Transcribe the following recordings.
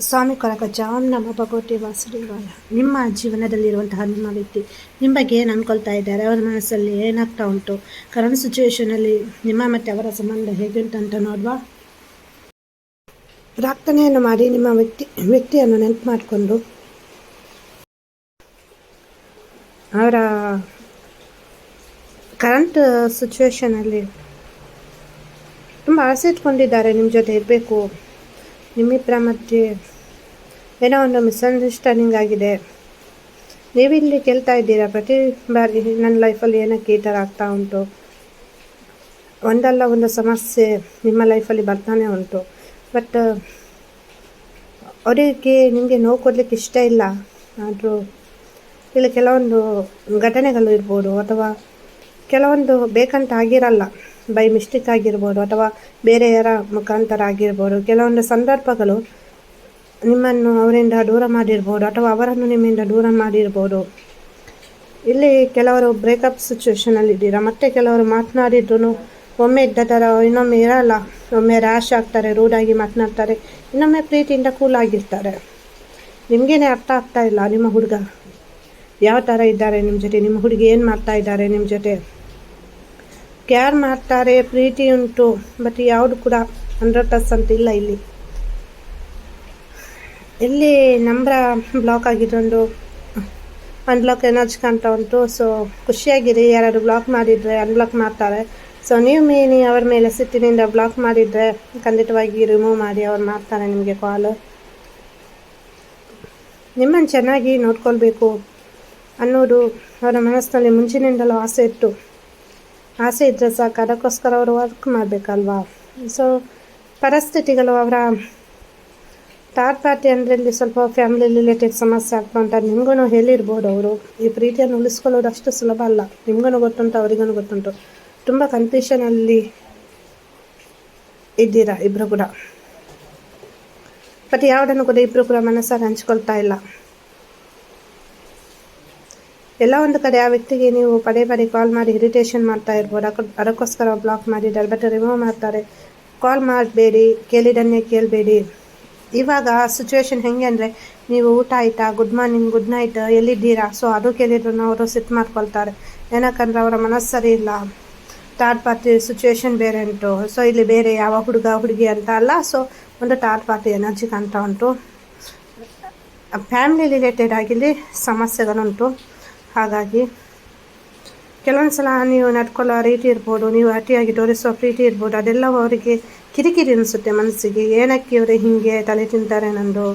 ಸ್ವಾಮಿ ಕೊರಕ ಜಾಮ್ ನಮ್ಮ ಭಗವತಿ ವಾಸುದೇವಾಯ ನಿಮ್ಮ ಜೀವನದಲ್ಲಿರುವಂತಹ ನಿಮ್ಮ ವ್ಯಕ್ತಿ, ನಿಮ್ಮ ಬಗ್ಗೆ ಏನು ಅನ್ಕೊಳ್ತಾ ಇದ್ದಾರೆ? ಅವರ ಮನಸ್ಸಲ್ಲಿ ಏನಾಗ್ತಾ ಉಂಟು? ಕರೆಂಟ್ ಸಿಚುವೇಶನಲ್ಲಿ ನಿಮ್ಮ ಮತ್ತು ಅವರ ಸಂಬಂಧ ಹೇಗುಂಟು ಅಂತ ನೋಡುವ? ಪ್ರಾರ್ಥನೆಯನ್ನು ಮಾಡಿ ನಿಮ್ಮ ವ್ಯಕ್ತಿ, ವ್ಯಕ್ತಿಯನ್ನು ನೆನಪು ಮಾಡಿಕೊಂಡು. ಅವರ ಕರೆಂಟ್ ಸಿಚುವೇಶನಲ್ಲಿ ತುಂಬ ಆಸೆ ಇಟ್ಕೊಂಡಿದ್ದಾರೆ. ನಿಮ್ಮ ಜೊತೆ ಇರಬೇಕು. ನಿಮ್ಮಿಬ್ಬರ ಮಧ್ಯೆ ಏನೋ ಒಂದು ಮಿಸ್ಅಂಡರ್ಸ್ಟ್ಯಾಂಡಿಂಗ್ ಆಗಿದೆ. ನೀವಿಲ್ಲಿ ಕೇಳ್ತಾ ಇದ್ದೀರಾ? ಪ್ರತಿ ಬಾರಿ ನನ್ನ ಲೈಫಲ್ಲಿ ಏನಕ್ಕೆ ಈ ಥರ ಆಗ್ತಾ ಉಂಟು? ಒಂದಲ್ಲ ಒಂದು ಸಮಸ್ಯೆ ನಿಮ್ಮ ಲೈಫಲ್ಲಿ ಬರ್ತಾನೆ ಉಂಟು. ಬಟ್ ಅವರಿಗೆ ನಿಮಗೆ ನೋವು ಕೊಡಲಿಕ್ಕೆ ಇಷ್ಟ ಇಲ್ಲ. ಆದರೂ ಇಲ್ಲಿ ಕೆಲವೊಂದು ಘಟನೆಗಳು ಇರ್ಬೋದು ಅಥವಾ ಕೆಲವೊಂದು ಬೇಕಂತ ಆಗಿರಲ್ಲ. ಬೈ ಮಿಸ್ಟೇಕ್ ಆಗಿರ್ಬೋದು ಅಥವಾ ಬೇರೆಯರ ಮುಖಾಂತರ ಆಗಿರ್ಬೋದು. ಕೆಲವೊಂದು ಸಂದರ್ಭಗಳು ನಿಮ್ಮನ್ನು ಅವರಿಂದ ದೂರ ಮಾಡಿರ್ಬೋದು ಅಥವಾ ಅವರನ್ನು ನಿಮ್ಮಿಂದ ದೂರ ಮಾಡಿರ್ಬೋದು. ಇಲ್ಲಿ ಕೆಲವರು ಬ್ರೇಕಪ್ ಸಿಚುವೇಶನಲ್ಲಿ ಇದ್ದೀರಾ? ಮತ್ತೆ ಕೆಲವರು ಮಾತನಾಡಿದ್ರು ಒಮ್ಮೆ ಇದ್ದ ಥರ ಇನ್ನೊಮ್ಮೆ ಇರಲ್ಲ. ಒಮ್ಮೆ ರ್ಯಾಶ್ ಆಗ್ತಾರೆ ರೂಡಾಗಿ ಮಾತನಾಡ್ತಾರೆ, ಇನ್ನೊಮ್ಮೆ ಪ್ರೀತಿಯಿಂದ ಕೂಲ್ ಆಗಿರ್ತಾರೆ. ನಿಮಗೇನೆ ಅರ್ಥ ಆಗ್ತಾ ಇಲ್ಲ ನಿಮ್ಮ ಹುಡುಗ. ಯಾವ ಥರ ಇದ್ದಾರೆ ನಿಮ್ಮ ಜೊತೆ? ನಿಮ್ಮ ಹುಡುಗಿ ಏನು ಮಾಡ್ತಾ ಇದ್ದಾರೆ ನಿಮ್ಮ ಜೊತೆ? ಕೇರ್ ಮಾಡ್ತಾರೆ, ಪ್ರೀತಿ ಉಂಟು ಬಟ್ ಯಾವುದು ಕೂಡ ಹಂಡ್ರೆಡ್ ಪರ್ಸೆಂಟ್ ಇಲ್ಲ ಇಲ್ಲಿ. ಇಲ್ಲಿ ನಂಬ್ರ ಬ್ಲಾಕ್ ಆಗಿದ್ದೊಂದು ಅನ್ಬ್ಲಾಕ್ ಎನರ್ಜಿ ಕಾಣ್ತಾ ಉಂಟು. ಸೊ ಖುಷಿಯಾಗಿರಿ, ಯಾರಾದರೂ ಬ್ಲಾಕ್ ಮಾಡಿದರೆ ಅನ್ಬ್ಲಾಕ್ ಮಾಡ್ತಾರೆ. ಸೊ ನೀವು ಮೀನಿ ಅವ್ರ ಮೇಲೆ ಸಿಟ್ಟಿನಿಂದ ಬ್ಲಾಕ್ ಮಾಡಿದರೆ ಖಂಡಿತವಾಗಿ ರಿಮೂವ್ ಮಾಡಿ, ಅವ್ರು ಮಾಡ್ತಾರೆ ನಿಮಗೆ ಕಾಲ್ ನಿಮ್ಮನ್ನು ಚೆನ್ನಾಗಿ ನೋಡ್ಕೊಳ್ಬೇಕು ಅನ್ನೋದು ಅವರ ಮನಸ್ಸಿನಲ್ಲಿ ಮುಂಚಿನಿಂದಲೂ ಆಸೆ ಇತ್ತು. ಆಸೆ ಇದ್ದರೆ ಸಾಕು, ಅದಕ್ಕೋಸ್ಕರ ಅವರು ವರ್ಕ್ ಮಾಡಬೇಕಲ್ವಾ? ಸೊ ಪರಿಸ್ಥಿತಿಗಳು ಅವರ ಥರ್ಡ್ ಪಾರ್ಟಿ ಅಂದರೆ ಇಲ್ಲಿ ಸ್ವಲ್ಪ ಫ್ಯಾಮಿಲಿ ರಿಲೇಟೆಡ್ ಸಮಸ್ಯೆ ಆಗ್ತಾ ಉಂಟು ನಿಮ್ಗೂ ಹೇಳಿರ್ಬೋದು ಅವರು. ಈ ಪ್ರೀತಿಯನ್ನು ಉಳಿಸ್ಕೊಳ್ಳೋದು ಅಷ್ಟು ಸುಲಭ ಅಲ್ಲ. ನಿಮ್ಗೂ ಗೊತ್ತುಂಟು ಅವರಿಗೂ ಗೊತ್ತುಂಟು. ತುಂಬ ಕನ್ಫ್ಯೂಷನಲ್ಲಿ ಇದ್ದೀರಾ ಇಬ್ಬರು ಕೂಡ? ಬಟ್ ಯಾವುದನ್ನು ಕೂಡ ಇಬ್ಬರು ಕೂಡ ಮನಸ್ಸಾಗಿ ಹಂಚ್ಕೊಳ್ತಾ ಇಲ್ಲ. ಎಲ್ಲ ಒಂದು ಕಡೆ ಆ ವ್ಯಕ್ತಿಗೆ ನೀವು ಪದೇ ಪದೇ ಕಾಲ್ ಮಾಡಿ ಇರಿಟೇಷನ್ ಮಾಡ್ತಾ ಇರ್ಬೋದು. ಅದಕ್ಕೋಸ್ಕರ ಬ್ಲಾಕ್ ಮಾಡಿದ್ದಾರೆ. ಬಟ್ ರಿಮೂವ್ ಮಾಡ್ತಾರೆ. ಕಾಲ್ ಮಾಡಬೇಡಿ. ಕೇಳಿದನ್ನೇ ಕೇಳಬೇಡಿ. ಇವಾಗ ಸಿಚುವೇಶನ್ ಹೆಂಗೆ ಅಂದರೆ ನೀವು ಊಟ ಆಯಿತಾ? ಗುಡ್ ಮಾರ್ನಿಂಗ್ ಗುಡ್ ನೈಟ್ ಎಲ್ಲಿದ್ದೀರಾ? ಸೊ ಅದು ಕೇಳಿದ್ರು ಅವರು ಸಿಟ್ ಮಾಡ್ಕೊಳ್ತಾರೆ. ಏನಕ್ಕಂದ್ರೆ ಅವರ ಮನಸ್ಸು ಸರಿ ಇಲ್ಲ. ಥರ್ಡ್ ಪಾರ್ಟಿ ಸಿಚುವೇಶನ್ ಬೇರೆ ಉಂಟು. ಸೊ ಇಲ್ಲಿ ಬೇರೆ ಯಾವ ಹುಡುಗ, ಹುಡುಗಿ ಅಂತ ಅಲ್ಲ. ಸೊ ಒಂದು ಥರ್ಡ್ ಪಾರ್ಟಿ ಎನರ್ಜಿ ಅಂತ ಉಂಟು. ಫ್ಯಾಮಿಲಿ ರಿಲೇಟೆಡ್ ಆಗಿಲ್ಲಿ ಸಮಸ್ಯೆಗಳುಂಟು ಹಾಗಾಗಿ ಕೆಲವೊಂದು ಸಲ ನೀವು ನಡ್ಕೊಳ್ಳೋ ರೀತಿ ಇರ್ಬೋದು, ನೀವು ಅತಿಯಾಗಿ ತೋರಿಸೋ ಪ್ರೀತಿ ಇರ್ಬೋದು, ಅದೆಲ್ಲವೂ ಅವರಿಗೆ ಕಿರಿಕಿರಿ ಅನಿಸುತ್ತೆ ಮನಸ್ಸಿಗೆ. ಏನಕ್ಕೆ ಇವರು ಹೀಗೆ ತಲೆ ತಿಂತಾರೆ ನಂದು?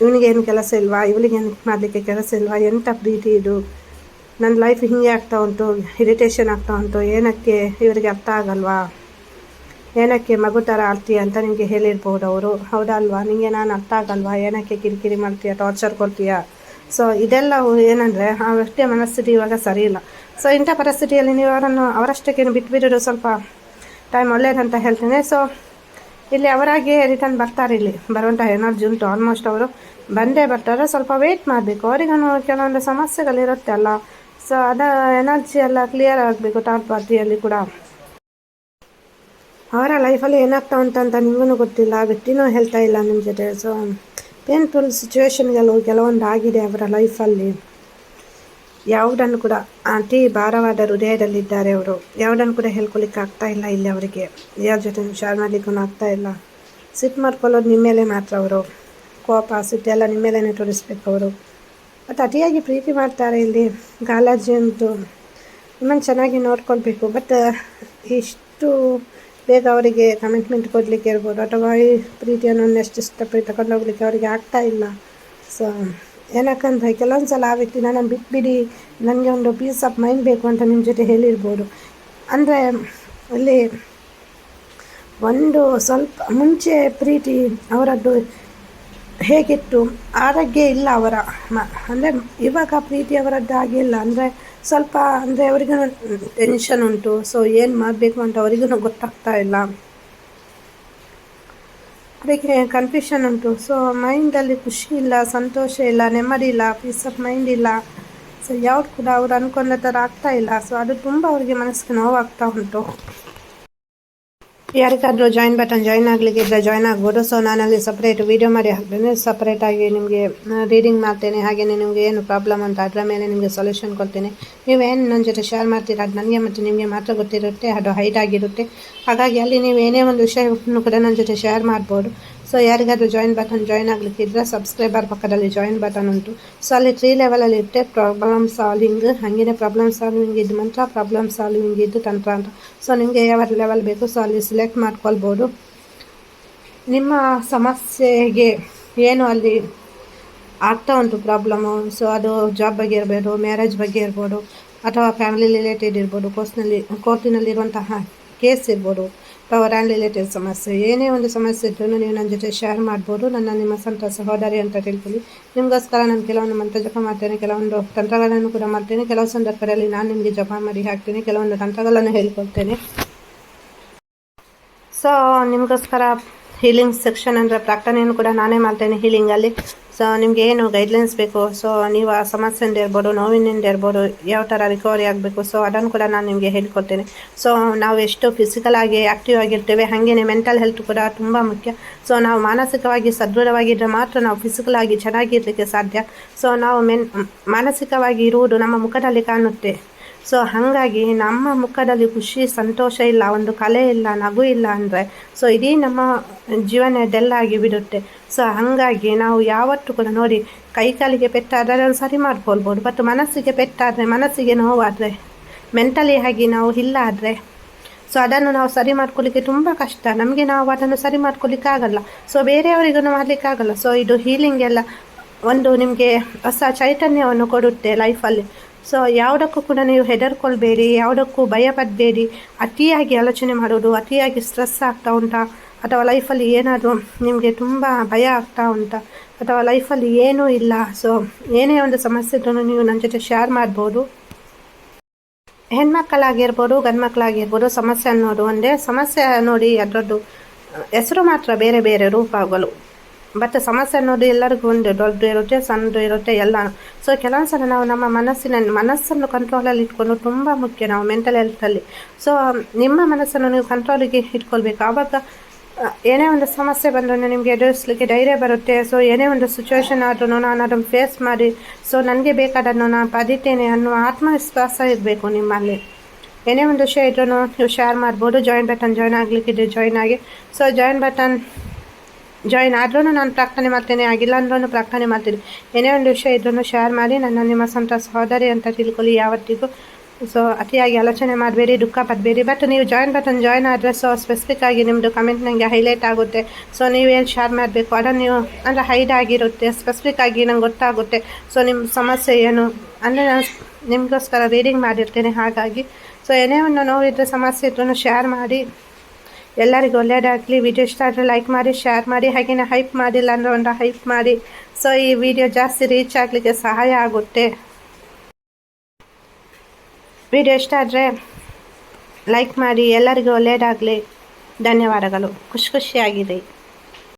ಇವನಿಗೇನು ಕೆಲಸ ಇಲ್ವಾ? ಇವಳಿಗೇನು ಮಾಡಲಿಕ್ಕೆ ಕೆಲಸ ಇಲ್ವಾ? ಎಂಥ ಪ್ರೀತಿ ಇದು? ನನ್ನ ಲೈಫ್ ಹೀಗೆ ಆಗ್ತಾ ಉಂಟು ಇರಿಟೇಷನ್ ಆಗ್ತಾ ಉಂಟು, ಏನಕ್ಕೆ ಇವರಿಗೆ ಅರ್ಥ ಆಗಲ್ವಾ? ಏನಕ್ಕೆ ಮಗು ಥರ ಆಡ್ತೀಯ ಅಂತ ನಿಮಗೆ ಹೇಳಿರ್ಬೋದು ಅವರು. ಹೌದಲ್ವಾ? ನಿಮಗೆ ನಾನು ಅರ್ಥ ಆಗಲ್ವಾ? ಏನಕ್ಕೆ ಕಿರಿಕಿರಿ ಮಾಡ್ತೀಯ ಟಾರ್ಚರ್ ಕೊಡ್ತೀಯ? ಸೊ ಇದೆಲ್ಲ ಏನಂದರೆ ಆ ವ್ಯಕ್ತಿಯ ಮನಸ್ಥಿತಿ ಇವಾಗ ಸರಿ ಇಲ್ಲ. ಸೊ ಇಂಥ ಪರಿಸ್ಥಿತಿಯಲ್ಲಿ ನೀವು ಅವರನ್ನು, ಅವರಷ್ಟಕ್ಕೇನು ಬಿಟ್ಟುಬಿಡೋದು ಸ್ವಲ್ಪ ಟೈಮ್ ಒಳ್ಳೇದಂತ ಹೇಳ್ತೇನೆ. ಸೊ ಇಲ್ಲಿ ಅವರಾಗಿ ರಿಟರ್ನ್ ಬರ್ತಾರೆ ಇಲ್ಲಿ. ಬರುವಂಥ ಎನರ್ಜಿ ಉಂಟು ಆಲ್ಮೋಸ್ಟ್ ಅವರು ಬಂದೇ ಬರ್ತಾರೆ. ಸ್ವಲ್ಪ ವೆಯ್ಟ್ ಮಾಡಬೇಕು. ಅವರಿಗೂ ಕೆಲವೊಂದು ಸಮಸ್ಯೆಗಳಿರುತ್ತೆ ಅಲ್ಲ. ಸೊ ಅದ ಎನರ್ಜಿ ಎಲ್ಲ ಕ್ಲಿಯರ್ ಆಗಬೇಕು ಥರ್ಡ್ ಪಾರ್ಟಿಯಲ್ಲಿ ಕೂಡ. ಅವರ ಲೈಫಲ್ಲಿ ಏನಾಗ್ತಾ ಅಂತ ನಿಮಗೂ ಗೊತ್ತಿಲ್ಲ. ವ್ಯಕ್ತಿನೂ ಹೇಳ್ತಾ ಇಲ್ಲ ನಿಮ್ಮ ಜೊತೆ. ಸೊ ಪೇನ್ಫುಲ್ ಸಿಚುವೇಶನ್ಗಳು ಕೆಲವೊಂದು ಆಗಿದೆ ಅವರ ಲೈಫಲ್ಲಿ ಯಾವುದನ್ನು ಕೂಡ ಅತಿ ಭಾರವಾದ ಹೃದಯದಲ್ಲಿದ್ದಾರೆ ಅವರು. ಯಾವುದನ್ನು ಕೂಡ ಹೇಳ್ಕೊಳಿಕ್ಕೆ ಆಗ್ತಾ ಇಲ್ಲ ಇಲ್ಲಿ ಅವರಿಗೆ. ಯಾರ ಜೊತೆ ಶೇರ್ ಮಾಡಲಿಕ್ಕೂ ಆಗ್ತಾ ಇಲ್ಲ. ಸಿಟ್ ಮಾಡ್ಕೊಳ್ಳೋದು ನಿಮ್ಮ ಮೇಲೆ ಮಾತ್ರ ಅವರು. ಕೋಪ ಸಿಟ್ಟು ಎಲ್ಲ ನಿಮ್ಮ ಮೇಲೇ ತೋರಿಸ್ಬೇಕು ಅವರು. ಮತ್ತು ಅತಿಯಾಗಿ ಪ್ರೀತಿ ಮಾಡ್ತಾರೆ ಇಲ್ಲಿ ಗಾಲಾಜಿ ಅಂತೂ. ನಿಮ್ಮನ್ನು ಚೆನ್ನಾಗಿ ನೋಡ್ಕೊಳ್ಬೇಕು. ಬಟ್ ಇಷ್ಟು ಬೇಗ ಅವರಿಗೆ ಕಮಿಟ್ಮೆಂಟ್ ಕೊಡಲಿಕ್ಕೆ ಇರ್ಬೋದು. ಅಥವಾ ಈ ಪ್ರೀತಿಯನ್ನು ಇನ್ನಷ್ಟು ಇಷ್ಟಪಟ್ಟು ತಗೊಂಡೋಗ್ಲಿಕ್ಕೆ ಅವರಿಗೆ ಆಗ್ತಾ ಇಲ್ಲ. ಸೊ ಏನಕ್ಕಂದರೆ ಕೆಲವೊಂದು ಸಲ ಆ ವ್ಯಕ್ತಿ, ನಾನು ಬಿಟ್ಬಿಡಿ, ನನಗೆ ಒಂದು ಪೀಸ್ ಆಫ್ ಮೈಂಡ್ ಬೇಕು ಅಂತ ನಿಮ್ಮ ಜೊತೆ ಹೇಳಿರ್ಬೋದು. ಅಂದರೆ ಅಲ್ಲಿ ಒಂದು ಸ್ವಲ್ಪ ಮುಂಚೆ ಪ್ರೀತಿ ಅವರದ್ದು ಹೇಗಿತ್ತು? ಆರೋಗ್ಯ ಇಲ್ಲ ಅವರ ಮ, ಅಂದರೆ ಇವಾಗ ಪ್ರೀತಿ ಅವರದ್ದು ಆಗಿಲ್ಲ ಅಂದರೆ ಸ್ವಲ್ಪ, ಅಂದರೆ ಅವರಿಗೂ ಟೆನ್ಷನ್ ಉಂಟು. ಸೊ ಏನು ಮಾಡಬೇಕು ಅಂತ ಅವರಿಗೂ ಗೊತ್ತಾಗ್ತಾ ಇಲ್ಲ. ಅದಕ್ಕೆ ಕನ್ಫ್ಯೂಷನ್ ಉಂಟು. ಸೊ ಮೈಂಡಲ್ಲಿ ಖುಷಿ ಇಲ್ಲ, ಸಂತೋಷ ಇಲ್ಲ, ನೆಮ್ಮದಿ ಇಲ್ಲ ಪೀಸ್ ಆಫ್ ಮೈಂಡ್ ಇಲ್ಲ. ಸೊ ಯಾವ್ದು ಕೂಡ ಅವ್ರು ಅನ್ಕೊಂಡ ಥರ ಆಗ್ತಾ ಇಲ್ಲ. ಸೊ ಅದು ತುಂಬ ಅವ್ರಿಗೆ ಮನಸ್ಸಿಗೆ ನೋವಾಗ್ತಾ ಉಂಟು. ಯಾರಿಗಾದರೂ ಜಾಯಿನ್ ಬಟನ್ ಜಾಯಿನ್ ಆಗಲಿಕ್ಕೆ ಇದ್ದರೆ ಜಾಯಿನ್ ಆಗ್ಬೋದು. ಸೊ ಅಲ್ಲಿ ಸಪ್ರೇಟ್ ವೀಡಿಯೋ ಮಾಡಿ ಹಾಕ್ತೇನೆ. ಸಪ್ರೇಟಾಗಿ ನಿಮಗೆ ರೀಡಿಂಗ್ ಮಾಡ್ತೇನೆ. ಹಾಗೆಯೇ ನಿಮಗೆ ಏನು ಪ್ರಾಬ್ಲಮ್ ಅಂತ ಅದರ ಮೇಲೆ ನಿಮಗೆ ಸೊಲ್ಯೂಷನ್ ಕೊಡ್ತೇನೆ. ನೀವೇನು ನನ್ನ ಜೊತೆ ಶೇರ್ ಮಾಡ್ತೀರಾ? ಅದು ನನಗೆ ಮತ್ತು ನಿಮಗೆ ಮಾತ್ರ ಗೊತ್ತಿರುತ್ತೆ. ಅದು ಹೈಟ್ ಆಗಿರುತ್ತೆ. ಹಾಗಾಗಿ ಅಲ್ಲಿ ನೀವು ಏನೇ ಒಂದು ವಿಷಯವನ್ನು ಕೂಡ ನನ್ನ ಜೊತೆ ಶೇರ್ ಮಾಡ್ಬೋದು. ಸೊ ಯಾರಿಗಾದರೂ ಜಾಯಿನ್ ಬಟನ್ ಜಾಯಿನ್ ಆಗಲಿಕ್ಕೆ ಇದ್ದರೆ ಸಬ್ಸ್ಕ್ರೈಬರ್ ಪಕ್ಕದಲ್ಲಿ ಜಾಯಿನ್ ಬಟನ್ ಉಂಟು. ಸೊ ಅಲ್ಲಿ ತ್ರೀ ಲೆವೆಲಲ್ಲಿ ಇಟ್ಟೆ ಪ್ರಾಬ್ಲಮ್ ಸಾಲ್ವಿಂಗ್ ಹಾಗೆಯೇ ಪ್ರಾಬ್ಲಮ್ ಸಾಲ್ವಿಂಗ್ ಇದು ಮಂತ್ರ ಪ್ರಾಬ್ಲಮ್ ಸಾಲ್ವಿಂಗ್ ಇದು ತಂತ್ರ ಅಂತ. ಸೊ ನಿಮಗೆ ಯಾವ ಲೆವೆಲ್ ಬೇಕು ಸೊ ಅಲ್ಲಿ ಸೆಲೆಕ್ಟ್ ಮಾಡ್ಕೊಳ್ಬೋದು. ನಿಮ್ಮ ಸಮಸ್ಯೆಗೆ ಏನು ಅಲ್ಲಿ ಆಗ್ತಾ ಉಂಟು ಪ್ರಾಬ್ಲಮ್ಮು ಸೊ ಅದು ಜಾಬ್ ಬಗ್ಗೆ ಇರ್ಬೋದು ಮ್ಯಾರೇಜ್ ಬಗ್ಗೆ ಇರ್ಬೋದು, ಅಥವಾ ಫ್ಯಾಮಿಲಿ ರಿಲೇಟೆಡ್ ಇರ್ಬೋದು ಕೋರ್ಸ್ನಲ್ಲಿ ಕೋರ್ಟಿನಲ್ಲಿರುವಂತಹ ಕೇಸ್ ಇರ್ಬೋದು. ಪವರ್ ಆ್ಯಂಡ್ ರಿಲೇಟಿವ್ ಸಮಸ್ಯೆ ಏನೇ ಒಂದು ಸಮಸ್ಯೆ ಇದ್ರೂ ನೀವು ನನ್ನ ಜೊತೆ ಶೇರ್ ಮಾಡ್ಬೋದು ನನ್ನ ನಿಮ್ಮ ಸ್ವಂತ ಸಹೋದರಿ ಅಂತ ತಿಳ್ಕೊಳ್ಳಿ ನಿಮಗೋಸ್ಕರ ನಾನು ಕೆಲವೊಂದು ಮಂತ್ರ ಜಪ ಮಾಡ್ತೇನೆ ಕೆಲವೊಂದು ತಂತ್ರಗಳನ್ನು ಕೂಡ ಮಾಡ್ತೇನೆ ಕೆಲವು ಸಂದರ್ಭದಲ್ಲಿ ನಾನು ನಿಮಗೆ ಜಪ ಮಾಡಿ ಹಾಕ್ತೀನಿ ಕೆಲವೊಂದು ತಂತ್ರಗಳನ್ನು ಹೇಳ್ಕೊಳ್ತೇನೆ ಸೊ ನಿಮಗೋಸ್ಕರ ಹೀಲಿಂಗ್ ಸೆಕ್ಷನ್ ಅಂದರೆ ಪ್ರಾಕ್ಟನೆಯನ್ನು ಕೂಡ ನಾನೇ ಮಾಡ್ತೇನೆ ಹೀಲಿಂಗಲ್ಲಿ ಸೊ ನಿಮ್ಗೆ ಏನು ಗೈಡ್ಲೈನ್ಸ್ ಬೇಕು? ಸೊ ನೀವು ಆ ಸಮಸ್ಯೆಯಿಂದ ಇರ್ಬೋದು, ನೋವಿನಿಂದ ಇರ್ಬೋದು, ಯಾವ ಥರ ರಿಕವರಿ ಆಗಬೇಕು? ಸೊ ಅದನ್ನು ಕೂಡ ನಾನು ನಿಮಗೆ ಹೇಳ್ಕೊಡ್ತೇನೆ. ಸೊ ನಾವು ಎಷ್ಟು ಫಿಸಿಕಲ್ ಆಗಿ ಆ್ಯಕ್ಟಿವ್ ಆಗಿರ್ತೇವೆ ಹಾಗೆಯೇ ಮೆಂಟಲ್ ಹೆಲ್ತ್ ಕೂಡ ತುಂಬ ಮುಖ್ಯ. ಸೊ ನಾವು ಮಾನಸಿಕವಾಗಿ ಸದೃಢವಾಗಿದ್ದರೆ ಮಾತ್ರ ನಾವು ಫಿಸಿಕಲ್ ಆಗಿ ಚೆನ್ನಾಗಿರಲಿಕ್ಕೆ ಸಾಧ್ಯ. ಸೊ ನಾವು ಮೆನ್ ಮಾನಸಿಕವಾಗಿ ಇರುವುದು ನಮ್ಮ ಮುಖದಲ್ಲಿ ಕಾಣುತ್ತೆ. ಸೊ ಹಾಗಾಗಿ ನಮ್ಮ ಮುಖದಲ್ಲಿ ಖುಷಿ, ಸಂತೋಷ ಇಲ್ಲ, ಒಂದು ಕಲೆ ಇಲ್ಲ, ನಗು ಇಲ್ಲ ಅಂದರೆ ಸೊ ಇಡೀ ನಮ್ಮ ಜೀವನ ಡೆಲ್ಲಾಗಿ ಬಿಡುತ್ತೆ. ಸೊ ಹಾಗಾಗಿ ನಾವು ಯಾವತ್ತೂ ಕೂಡ ನೋಡಿ, ಕೈ ಕಾಲಿಗೆ ಪೆಟ್ಟಾದರೆ ಅದನ್ನು ಸರಿ ಮಾಡ್ಕೊಳ್ಬೋದು ಬಟ್ ಮನಸ್ಸಿಗೆ ಪೆಟ್ಟಾದರೆ, ಮನಸ್ಸಿಗೆ ನೋವಾದರೆ ಮೆಂಟಲಿ ಆಗಿ ನಾವು ಇಲ್ಲ ಆದರೆ ಸೊ ಅದನ್ನು ನಾವು ಸರಿ ಮಾಡ್ಕೊಳ್ಳಿಕ್ಕೆ ತುಂಬ ಕಷ್ಟ. ನಮಗೆ ನಾವು ಅದನ್ನು ಸರಿ ಮಾಡ್ಕೊಳ್ಳಿಕ್ಕಾಗಲ್ಲ ಸೊ ಬೇರೆಯವರಿಗೂ ಮಾಡಲಿಕ್ಕಾಗಲ್ಲ ಸೊ ಇದು ಹೀಲಿಂಗ್ ಎಲ್ಲ ಒಂದು ನಿಮಗೆ ಹೊಸ ಚೈತನ್ಯವನ್ನು ಕೊಡುತ್ತೆ ಲೈಫಲ್ಲಿ ಸೊ ಯಾವುದಕ್ಕೂ ಕೂಡ ನೀವು ಹೆದರ್ಕೊಳ್ಬೇಡಿ ಯಾವುದಕ್ಕೂ ಭಯ ಪಡಬೇಡಿ ಅತಿಯಾಗಿ ಆಲೋಚನೆ ಮಾಡೋದು, ಅತಿಯಾಗಿ ಸ್ಟ್ರೆಸ್ ಆಗ್ತಾ ಉಂಟಾ. ಅಥವಾ ಲೈಫಲ್ಲಿ ಏನಾದರೂ ನಿಮಗೆ ತುಂಬ ಭಯ ಆಗ್ತಾ ಉಂಟಾ. ಅಥವಾ ಲೈಫಲ್ಲಿ ಏನೂ ಇಲ್ಲ. ಸೊ ಏನೇ ಒಂದು ಸಮಸ್ಯೆ ಇದ್ರೂ ನೀವು ನನ್ನ ಜೊತೆ ಶೇರ್ ಮಾಡ್ಬೋದು. ಹೆಣ್ಮಕ್ಕಳಾಗಿರ್ಬೋದು ಗಂಡು ಮಕ್ಕಳಾಗಿರ್ಬೋದು ಸಮಸ್ಯೆ ಅನ್ನೋದು ಒಂದೇ ಸಮಸ್ಯೆ ನೋಡಿ ಅದರದ್ದು ಹೆಸರು ಮಾತ್ರ ಬೇರೆ ಬೇರೆ ರೂಪಗಳು ಬಟ್ ಸಮಸ್ಯೆ ಅನ್ನೋದು ಎಲ್ಲರಿಗೂ ಒಂದು ದೊಡ್ಡದು ಇರುತ್ತೆ ಸಣ್ಣದು ಇರುತ್ತೆ, ಎಲ್ಲ. ಸೊ ಕೆಲವೊಂದು ಸಲ ನಾವು ನಮ್ಮ ಮನಸ್ಸಿನ ಮನಸ್ಸನ್ನು ಕಂಟ್ರೋಲಲ್ಲಿ ಇಟ್ಕೊಂಡು ತುಂಬ ಮುಖ್ಯ ನಾವು ಮೆಂಟಲ್ ಹೆಲ್ತಲ್ಲಿ ಸೊ ನಿಮ್ಮ ಮನಸ್ಸನ್ನು ನೀವು ಕಂಟ್ರೋಲಿಗೆ ಇಟ್ಕೊಳ್ಬೇಕು. ಆವಾಗ ಏನೇ ಒಂದು ಸಮಸ್ಯೆ ಬಂದರೂ ನಿಮಗೆ ಎದುರಿಸಲಿಕ್ಕೆ ಧೈರ್ಯ ಬರುತ್ತೆ. ಸೊ ಏನೇ ಒಂದು ಸಿಚುವೇಶನ್ ಆದ್ರೂ ನಾನು ಅದನ್ನು ಫೇಸ್ ಮಾಡಿ. ಸೊ ನನಗೆ ಬೇಕಾದನ್ನು ನಾನು ಪದಿತೇನೆ ಅನ್ನುವ ಆತ್ಮವಿಶ್ವಾಸ ಇರಬೇಕು ನಿಮ್ಮಲ್ಲಿ. ಏನೇ ಒಂದು ವಿಷಯ ಇದ್ರೂ ನೀವು ಶೇರ್ ಮಾಡ್ಬೋದು. ಜಾಯಿನ್ ಬಟನ್ ಜಾಯ್ನ್ ಆಗಲಿಕ್ಕಿದ್ರೆ ಜಾಯ್ನ್ ಆಗಿ. ಸೊ ಜಾಯಿನ್ ಬಟನ್ ಜಾಯಿನ್ ಆದ್ರೂ ನಾನು ಪ್ರಾರ್ಥನೆ ಮಾಡ್ತೇನೆ, ಆಗಿಲ್ಲ ಅಂದ್ರೂ ಪ್ರಾರ್ಥನೆ ಮಾಡ್ತೀನಿ. ಏನೇ ಒಂದು ವಿಷಯ ಇದನ್ನು ಶೇರ್ ಮಾಡಿ, ನನ್ನ, ನಿಮ್ಮ ಸ್ವಂತ ಸಹೋದರಿ ಅಂತ ತಿಳ್ಕೊಳ್ಳಿ ಯಾವತ್ತಿಗೂ. ಸೊ ಅತಿಯಾಗಿ ಆಲೋಚನೆ ಮಾಡಬೇಡಿ, ದುಃಖ ಪಡಬೇಡಿ. ಬಟ್ ನೀವು ಜಾಯಿನ್ ಬಟನ್ ಜಾಯಿನ್ ಆದರೆ ಸೊ ಸ್ಪೆಸಿಫಿಕ್ ಆಗಿ ನಿಮ್ಮದು ಕಮೆಂಟ್ ನನಗೆ ಹೈಲೈಟ್ ಆಗುತ್ತೆ. ಸೊ ನೀವೇನು ಶೇರ್ ಮಾಡಬೇಕು, ಅದನ್ನು ನೀವು, ಅಂದರೆ ಹೈಡ್ ಆಗಿರುತ್ತೆ ಸ್ಪೆಸಿಫಿಕ್ ಆಗಿ ನಂಗೆ ಗೊತ್ತಾಗುತ್ತೆ. ಸೊ ನಿಮ್ಮ ಸಮಸ್ಯೆ ಏನು? ಅಂದರೆ ನಾನು ನಿಮಗೋಸ್ಕರ ರೀಡಿಂಗ್ ಮಾಡಿರ್ತೇನೆ, ಹಾಗಾಗಿ. ಸೊ ಏನೇ ಒಂದು ನೋವಿದ್ದ ಸಮಸ್ಯೆ ಇದ್ರೂ ಶೇರ್ ಮಾಡಿ. ಎಲ್ಲರಿಗೂ ಒಳ್ಳೆಯದಾಗಲಿ. ವಿಡಿಯೋ ಇಷ್ಟ ಆದರೆ ಲೈಕ್ ಮಾಡಿ ಶೇರ್ ಮಾಡಿ ಹಾಗೆಯೇ ಹೈಪ್ ಮಾಡಿಲ್ಲ ಅಂದರೆ ಒಂದು ಹೈಪ್ ಮಾಡಿ. ಸೊ ಈ ವಿಡಿಯೋ ಜಾಸ್ತಿ ರೀಚ್ ಆಗಲಿಕ್ಕೆ ಸಹಾಯ ಆಗುತ್ತೆ. ವಿಡಿಯೋ ಇಷ್ಟ ಆದರೆ ಲೈಕ್ ಮಾಡಿ, ಎಲ್ಲರಿಗೂ ಒಳ್ಳೆಯದಾಗಲಿ. ಧನ್ಯವಾದಗಳು. ಖುಷಿ ಖುಷಿಯಾಗಿದೆ.